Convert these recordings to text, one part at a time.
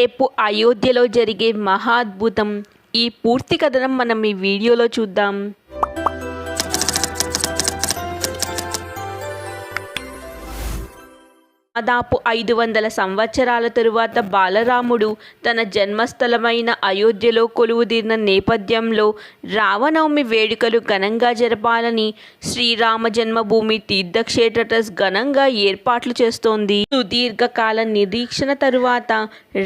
రేపు అయోధ్యలో జరిగే మహాద్భుతం ఈ పూర్తి కథనం మనం ఈ వీడియోలో చూద్దాం. దాదాపు ఐదు వందల సంవత్సరాల తరువాత బాలరాముడు తన జన్మస్థలమైన అయోధ్యలో కొలువుదీరిన నేపథ్యంలో రావణవమి వేడుకలు ఘనంగా జరపాలని శ్రీరామ జన్మభూమి తీర్థక్షేత్ర ట్రస్ట్ ఘనంగా ఏర్పాట్లు చేస్తోంది. సుదీర్ఘకాల నిరీక్షణ తరువాత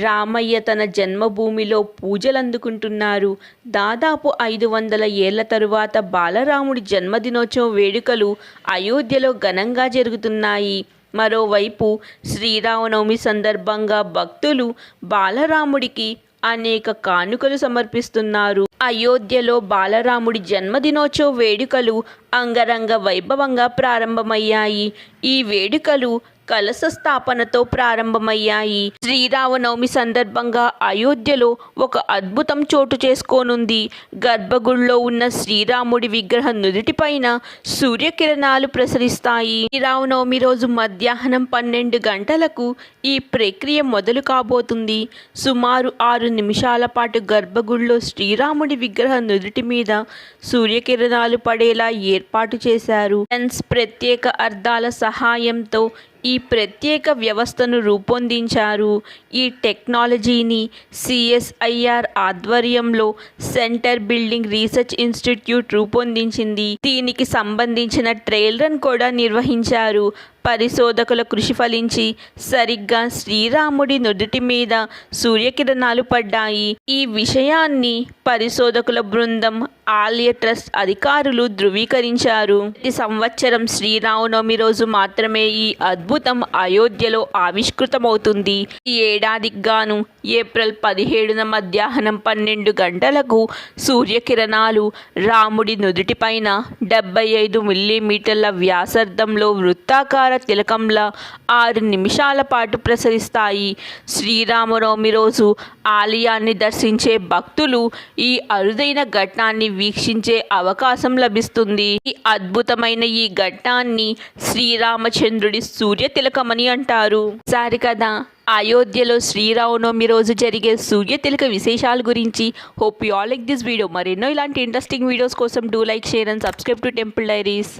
రామయ్య తన జన్మభూమిలో పూజలు అందుకుంటున్నారు దాదాపు ఐదు వందల ఏళ్ళ తరువాత బాలరాముడి జన్మదినోత్సవ వేడుకలు అయోధ్యలో ఘనంగా జరుగుతున్నాయి. మరోవైపు శ్రీరామనవమి సందర్భంగా భక్తులు బాలరాముడికి అనేక కానుకలు సమర్పిస్తున్నారు. అయోధ్యలో బాలరాముడి జన్మదినోత్సవ వేడుకలు అంగరంగ వైభవంగా ప్రారంభమయ్యాయి. ఈ వేడుకలు కలశ స్థాపనతో ప్రారంభమయ్యాయి. శ్రీరామనవమి సందర్భంగా అయోధ్యలో ఒక అద్భుతం చోటు చేసుకోనుంది. గర్భగుడిలో ఉన్న శ్రీరాముడి విగ్రహం నుదుటిపైన సూర్యకిరణాలు ప్రసరిస్తాయి. శ్రీరామనవమి రోజు మధ్యాహ్నం పన్నెండు గంటలకు ఈ ప్రక్రియ మొదలు కాబోతుంది. సుమారు ఆరు నిమిషాల పాటు గర్భగుడిలో శ్రీరాముడి విగ్రహం నుదుటి మీద సూర్యకిరణాలు పడేలా ఏర్పాటు చేశారు. ప్రత్యేక అర్థాల సహాయంతో ఈ ప్రత్యేక వ్యవస్థను రూపొందించారు. ఈ టెక్నాలజీని సిఎస్ఐఆర్ ఆధ్వర్యంలో సెంటర్ బిల్డింగ్ రీసెర్చ్ ఇన్స్టిట్యూట్ రూపొందించింది. దీనికి సంబంధించిన ట్రయల్ రన్ కూడా నిర్వహించారు. పరిశోధకుల కృషి ఫలించి సరిగ్గా శ్రీరాముడి నుదుటి మీద సూర్యకిరణాలు పడ్డాయి. ఈ విషయాన్ని పరిశోధకుల బృందం ఆలయ ట్రస్ట్ అధికారులు ధృవీకరించారు. ప్రతి సంవత్సరం శ్రీరామనవమి రోజు మాత్రమే ఈ అద్భుతం అయోధ్యలో ఆవిష్కృతమవుతుంది. ఈ ఏడాదికి గాను ఏప్రిల్ పదిహేడున మధ్యాహ్నం పన్నెండు గంటలకు సూర్యకిరణాలు రాముడి నుదుటిపైన డెబ్బై ఐదు మిల్లీమీటర్ల వ్యాసార్థంలో వృత్తాకార తిలకంలా ఆరు నిమిషాల పాటు ప్రసరిస్తాయి. శ్రీరామనవమి రోజు ఆలయాన్ని దర్శించే భక్తులు ఈ అరుదైన ఘట్టాన్ని వీక్షించే అవకాశం లభిస్తుంది. ఈ అద్భుతమైన ఈ ఘట్టాన్ని శ్రీరామచంద్రుడి సూర్య తిలకమని అంటారు. సారి కదా అయోధ్యలో శ్రీరామనవమి రోజు జరిగే సూర్య తిలక విశేషాల గురించి hope you all like this video. మరెన్నో ఇలాంటి ఇంట్రెస్టింగ్ వీడియోస్ కోసం do like share and subscribe to temple diaries.